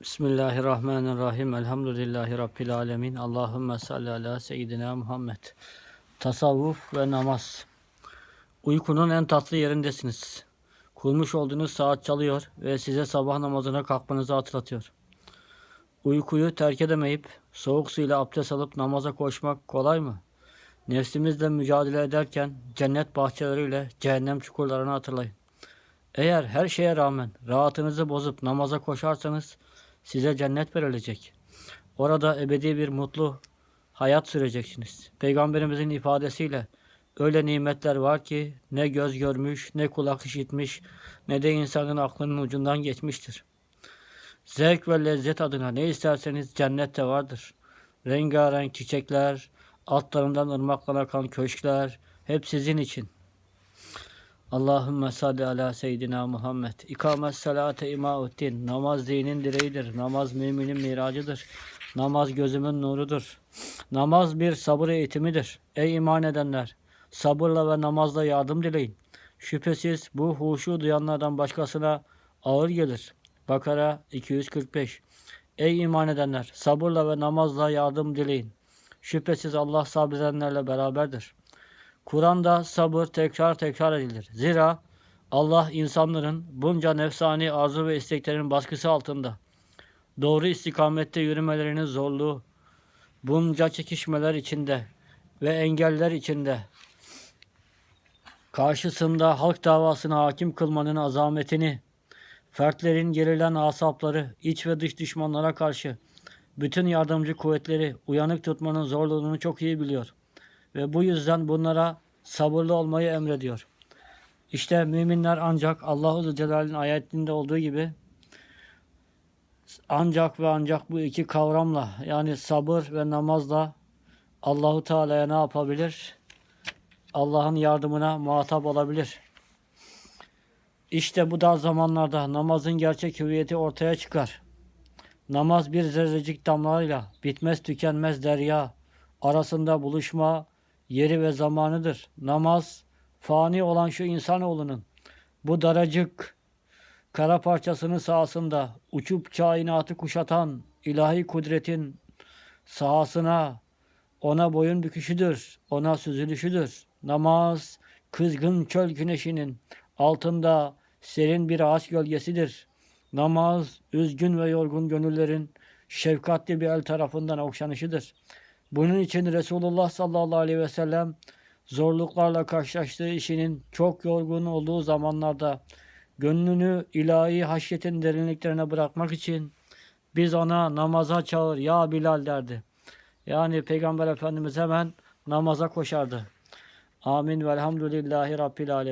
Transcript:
Bismillahirrahmanirrahim. Elhamdülillahi Rabbil alemin. Allahümme salli ala seyyidina Muhammed. Tasavvuf ve namaz. Uykunun en tatlı yerindesiniz. Kurmuş olduğunuz saat çalıyor ve size sabah namazına kalkmanızı hatırlatıyor. Uykuyu terk edemeyip soğuk suyla abdest alıp namaza koşmak kolay mı? Nefsimizle mücadele ederken cennet bahçeleriyle cehennem çukurlarını hatırlayın. Eğer her şeye rağmen rahatınızı bozup namaza koşarsanız size cennet verilecek. Orada ebedi bir mutlu hayat süreceksiniz. Peygamberimizin ifadesiyle öyle nimetler var ki ne göz görmüş, ne kulak işitmiş, ne de insanın aklının ucundan geçmiştir. Zevk ve lezzet adına ne isterseniz cennette vardır. Rengarenk çiçekler, altlarından ırmaklar akan köşkler hep sizin için. Allahümme salli ala seyyidina Muhammed. İkamet salate imauddin. Namaz dinin direğidir. Namaz müminin miracıdır. Namaz gözümün nurudur. Namaz bir sabır eğitimidir. Ey iman edenler! Sabırla ve namazla yardım dileyin. Şüphesiz bu huşu duyanlardan başkasına ağır gelir. Bakara 245 Ey iman edenler! Sabırla ve namazla yardım dileyin. Şüphesiz Allah sabredenlerle beraberdir. Kur'an'da sabır tekrar tekrar edilir. Zira Allah insanların bunca nefsani arzu ve isteklerin baskısı altında doğru istikamette yürümelerinin zorluğu, bunca çekişmeler içinde ve engeller içinde karşısında halk davasına hakim kılmanın azametini, fertlerin gerilen asapları, iç ve dış düşmanlara karşı bütün yardımcı kuvvetleri uyanık tutmanın zorluğunu çok iyi biliyor ve bu yüzden bunlara sabırlı olmayı emrediyor. İşte müminler ancak Allahu Celal'in ayetinde olduğu gibi ancak ve ancak bu iki kavramla yani sabır ve namazla Allahu Teala'ya ne yapabilir? Allah'ın yardımına muhatap olabilir. İşte bu dar zamanlarda namazın gerçek hüviyeti ortaya çıkar. Namaz bir zerrecik damlayla bitmez tükenmez derya arasında buluşma yeri ve zamanıdır. Namaz fani olan şu insanoğlunun bu daracık kara parçasının sahasında uçup kainatı kuşatan ilahi kudretin sahasına ona boyun büküşüdür, ona süzülüşüdür. Namaz kızgın çöl güneşinin altında serin bir ağaç gölgesidir. Namaz üzgün ve yorgun gönüllerin şefkatli bir el tarafından okşanışıdır. Bunun için Resulullah sallallahu aleyhi ve sellem zorluklarla karşılaştığı işinin çok yorgun olduğu zamanlarda gönlünü ilahi haşyetin derinliklerine bırakmak için biz ona namaza çağır ya Bilal derdi. Yani Peygamber Efendimiz hemen namaza koşardı. Amin velhamdülillahi Rabbil Alemin.